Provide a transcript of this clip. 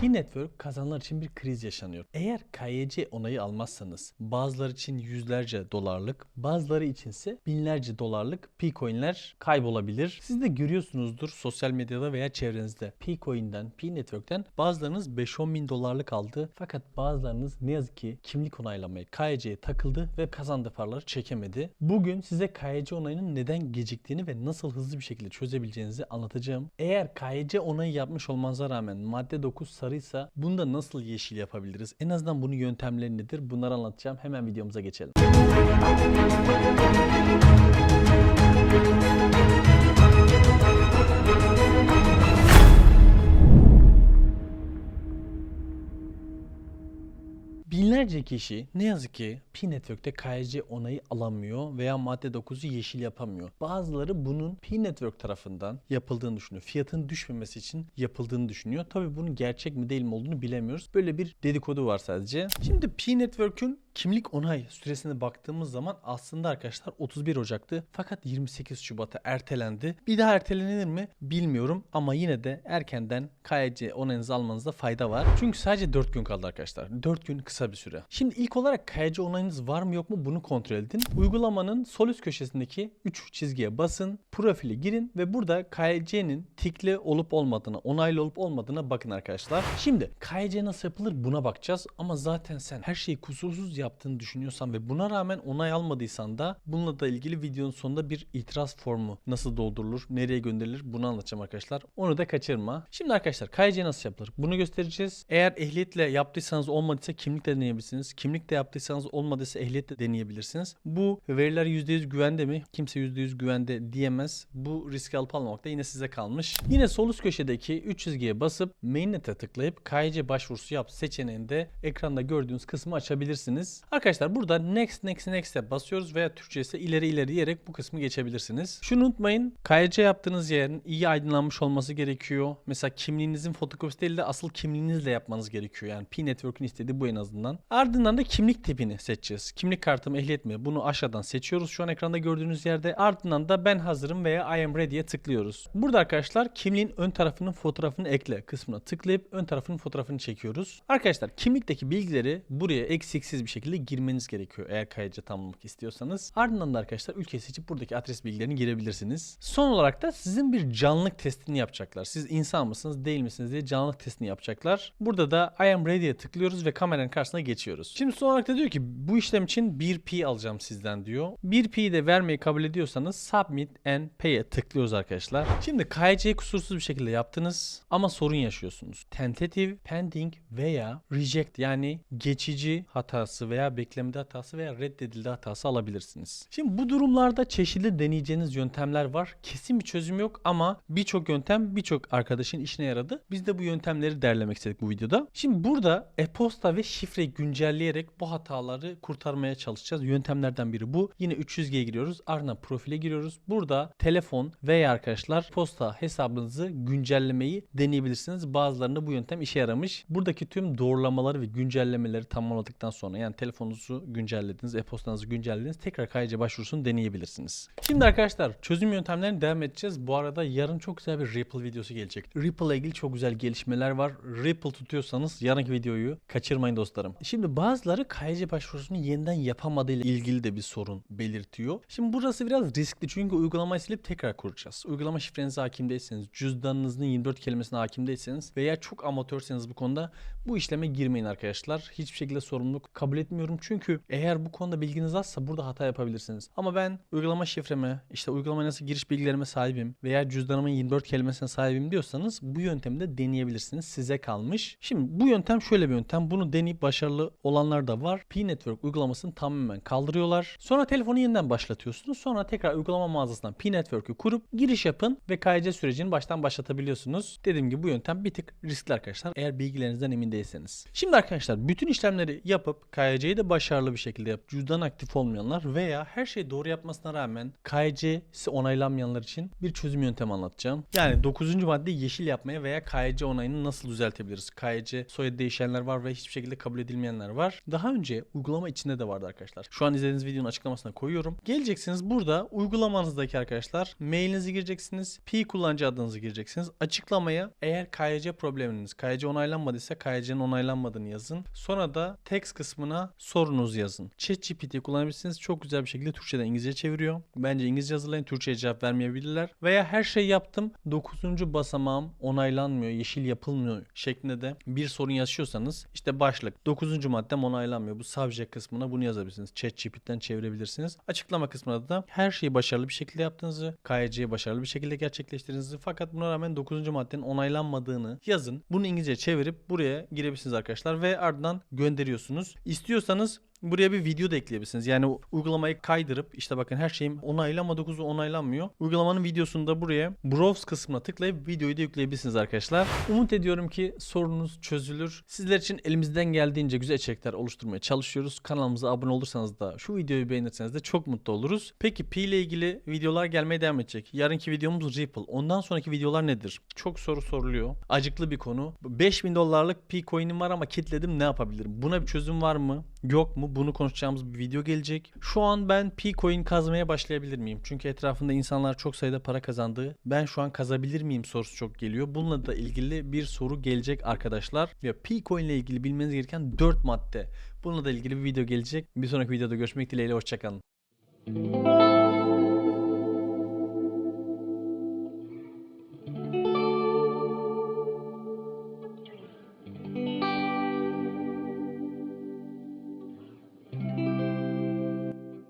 P-Network kazananlar için bir kriz yaşanıyor. Eğer KYC onayı almazsanız bazıları için yüzlerce dolarlık, bazıları içinse binlerce dolarlık P-Coin'ler kaybolabilir. Siz de görüyorsunuzdur sosyal medyada veya çevrenizde P-Coin'den, P-Network'ten bazılarınız 5-10 bin dolarlık aldı. Fakat bazılarınız ne yazık ki kimlik onaylamaya KYC'ye takıldı ve kazandığı paraları çekemedi. Bugün size KYC onayının neden geciktiğini ve nasıl hızlı bir şekilde çözebileceğinizi anlatacağım. Eğer KYC onayı yapmış olmanıza rağmen madde 9 sarıysa bunu nasıl yeşil yapabiliriz? En azından bunun yöntemleri nedir? Bunları anlatacağım. Hemen videomuza geçelim. Binlerce kişi ne yazık ki P-Network'te KYC onayı alamıyor veya madde 9'u yeşil yapamıyor. Bazıları bunun P-Network tarafından yapıldığını düşünüyor. Fiyatın düşmemesi için yapıldığını düşünüyor. Tabii bunun gerçek mi değil mi olduğunu bilemiyoruz. Böyle bir dedikodu var sadece. Şimdi P-Network'ün kimlik onay süresine baktığımız zaman aslında arkadaşlar 31 Ocak'tı. Fakat 28 Şubat'a ertelendi. Bir daha ertelenir mi bilmiyorum ama yine de erkenden KYC onayınızı almanızda fayda var. Çünkü sadece 4 gün kaldı arkadaşlar. 4 gün kısa bir süre. Şimdi ilk olarak KYC onayınız var mı yok mu bunu kontrol edin. Uygulamanın sol üst köşesindeki 3 çizgiye basın, profili girin ve burada KYC'nin tikli olup olmadığına, onaylı olup olmadığına bakın arkadaşlar. Şimdi KYC nasıl yapılır buna bakacağız ama zaten sen her şeyi kusursuz yaptığını düşünüyorsan ve buna rağmen onay almadıysan da bununla da ilgili videonun sonunda bir itiraz formu nasıl doldurulur, nereye gönderilir bunu anlatacağım arkadaşlar. Onu da kaçırma. Şimdi arkadaşlar KYC nasıl yapılır? Bunu göstereceğiz. Eğer ehliyetle yaptıysanız olmadıysa kimlikle deneyebilirsiniz. Kimlikle yaptıysanız olmadıysa ehliyetle deneyebilirsiniz. Bu veriler %100 güvende mi? Kimse %100 güvende diyemez. Bu riski alıp almamak da yine size kalmış. Yine sol üst köşedeki 3 çizgiye basıp Mainnet'e tıklayıp KYC başvurusu yap seçeneğinde ekranda gördüğünüz kısmı açabilirsiniz. Arkadaşlar burada next next next'e basıyoruz veya Türkçe ise ileri ileri diyerek bu kısmı geçebilirsiniz. Şunu unutmayın. KYC yaptığınız yerin iyi aydınlanmış olması gerekiyor. Mesela kimliğinizin fotokopisi değil de asıl kimliğinizle yapmanız gerekiyor. Yani P-Network'ün istediği bu en azından. Ardından da kimlik tipini seçeceğiz. Kimlik kartım ehliyet mi? Bunu aşağıdan seçiyoruz. Şu an ekranda gördüğünüz yerde. Ardından da ben hazırım veya I am ready'ye tıklıyoruz. Burada arkadaşlar kimliğin ön tarafının fotoğrafını ekle kısmına tıklayıp ön tarafının fotoğrafını çekiyoruz. Arkadaşlar kimlikteki bilgileri buraya eksiksiz bir şekilde girmeniz gerekiyor eğer KYC tamamlamak istiyorsanız. Ardından da arkadaşlar ülkeyi seçip buradaki adres bilgilerini girebilirsiniz. Son olarak da sizin bir canlılık testini yapacaklar. Siz insan mısınız değil misiniz diye canlılık testini yapacaklar. Burada da I am ready'ye tıklıyoruz ve kameranın karşısına geçiyoruz. Şimdi son olarak da diyor ki bu işlem için 1P alacağım sizden diyor. 1P'yi de vermeyi kabul ediyorsanız submit and pay'e tıklıyoruz arkadaşlar. Şimdi KYC'yi kusursuz bir şekilde yaptınız ama sorun yaşıyorsunuz. Tentative, pending veya reject yani geçici hatası veya beklemede hatası veya reddedildi hatası alabilirsiniz. Şimdi bu durumlarda çeşitli deneyeceğiniz yöntemler var. Kesin bir çözüm yok ama birçok yöntem birçok arkadaşın işine yaradı. Biz de bu yöntemleri derlemek istedik bu videoda. Şimdi burada e-posta ve şifreyi güncelleyerek bu hataları kurtarmaya çalışacağız. Yöntemlerden biri bu. Yine 300G'ye giriyoruz. Ardından profile giriyoruz. Burada telefon veya arkadaşlar posta hesabınızı güncellemeyi deneyebilirsiniz. Bazılarında bu yöntem işe yaramış. Buradaki tüm doğrulamaları ve güncellemeleri tamamladıktan sonra yani telefonunuzu güncellediniz, e-postanızı güncellediniz. Tekrar KYC başvurusunu deneyebilirsiniz. Şimdi arkadaşlar çözüm yöntemlerine devam edeceğiz. Bu arada yarın çok güzel bir Ripple videosu gelecek. Ripple ile ilgili çok güzel gelişmeler var. Ripple tutuyorsanız yarınki videoyu kaçırmayın dostlarım. Şimdi bazıları KYC başvurusunu yeniden yapamadığıyla ilgili de bir sorun belirtiyor. Şimdi burası biraz riskli çünkü uygulamayı silip tekrar kuracağız. Uygulama şifrenize hakim değilseniz, cüzdanınızın 24 kelimesine hakim değilseniz veya çok amatörseniz bu konuda bu işleme girmeyin arkadaşlar. Hiçbir şekilde sorumluluk kabul etmiyorum çünkü eğer bu konuda bilginiz azsa burada hata yapabilirsiniz. Ama ben uygulama şifreme, işte uygulama nasıl giriş bilgilerime sahibim veya cüzdanımın 24 kelimesine sahibim diyorsanız bu yöntemi de deneyebilirsiniz. Size kalmış. Şimdi bu yöntem şöyle bir yöntem. Bunu deneyip başarılı olanlar da var. P-Network uygulamasını tamamen kaldırıyorlar. Sonra telefonu yeniden başlatıyorsunuz. Sonra tekrar uygulama mağazasından P-Network'ü kurup giriş yapın ve KYC sürecini baştan başlatabiliyorsunuz. Dediğim gibi bu yöntem bir tık riskli arkadaşlar. Eğer bilgilerinizden emin değilseniz. Şimdi arkadaşlar bütün işlemleri yapıp KYC KYC'yi de başarılı bir şekilde yap. Cüzdan aktif olmayanlar veya her şeyi doğru yapmasına rağmen KYC'si onaylanmayanlar için bir çözüm yöntemi anlatacağım. Yani 9. madde yeşil yapmaya veya KYC onayını nasıl düzeltebiliriz? KYC soyadı değişenler var ve hiçbir şekilde kabul edilmeyenler var. Daha önce uygulama içinde de vardı arkadaşlar. Şu an izlediğiniz videonun açıklamasına koyuyorum. Geleceksiniz burada uygulamanızdaki arkadaşlar mailinizi gireceksiniz. Pi kullanıcı adınızı gireceksiniz. Açıklamaya eğer KYC probleminiz KYC onaylanmadıysa KYC'nin onaylanmadığını yazın. Sonra da text kısmına sorunuzu yazın. ChatGPT kullanabilirsiniz. Çok güzel bir şekilde Türkçeden İngilizce çeviriyor. Bence İngilizce hazırlayın. Türkçe'ye cevap vermeyebilirler. Veya her şey yaptım. 9. basamağım onaylanmıyor, yeşil yapılmıyor şeklinde de bir sorun yaşıyorsanız işte başlık 9. maddem onaylanmıyor. Bu subject kısmına bunu yazabilirsiniz. ChatGPT'den çevirebilirsiniz. Açıklama kısmında da her şeyi başarılı bir şekilde yaptığınızı, KYC'yi başarılı bir şekilde gerçekleştirdiğinizi fakat buna rağmen 9. maddenin onaylanmadığını yazın. Bunu İngilizce çevirip buraya girebilirsiniz arkadaşlar ve ardından gönderiyorsunuz. İstiyorsanız Buraya bir video da ekleyebilirsiniz. Yani uygulamayı kaydırıp işte bakın her şeyim onaylanma 9'u onaylanmıyor. Uygulamanın videosunu da buraya browse kısmına tıklayıp videoyu da yükleyebilirsiniz arkadaşlar. Umut ediyorum ki sorunuz çözülür. Sizler için elimizden geldiğince güzel içerikler oluşturmaya çalışıyoruz. Kanalımıza abone olursanız da şu videoyu beğenirseniz de çok mutlu oluruz. Peki Pi ile ilgili videolar gelmeye devam edecek. Yarınki videomuz Ripple. Ondan sonraki videolar nedir? Çok soru soruluyor. Acıklı bir konu. 5000 dolarlık Pi coin'im var ama kilitledim ne yapabilirim? Buna bir çözüm var mı? Yok mu? Bunu konuşacağımız bir video gelecek. Şu an ben Pi coin kazmaya başlayabilir miyim? Çünkü etrafında insanlar çok sayıda para kazandı. Ben şu an kazabilir miyim sorusu çok geliyor. Bununla da ilgili bir soru gelecek arkadaşlar. Ya Pi coin ile ilgili bilmeniz gereken 4 madde. Bununla da ilgili bir video gelecek. Bir sonraki videoda görüşmek dileğiyle hoşçakalın.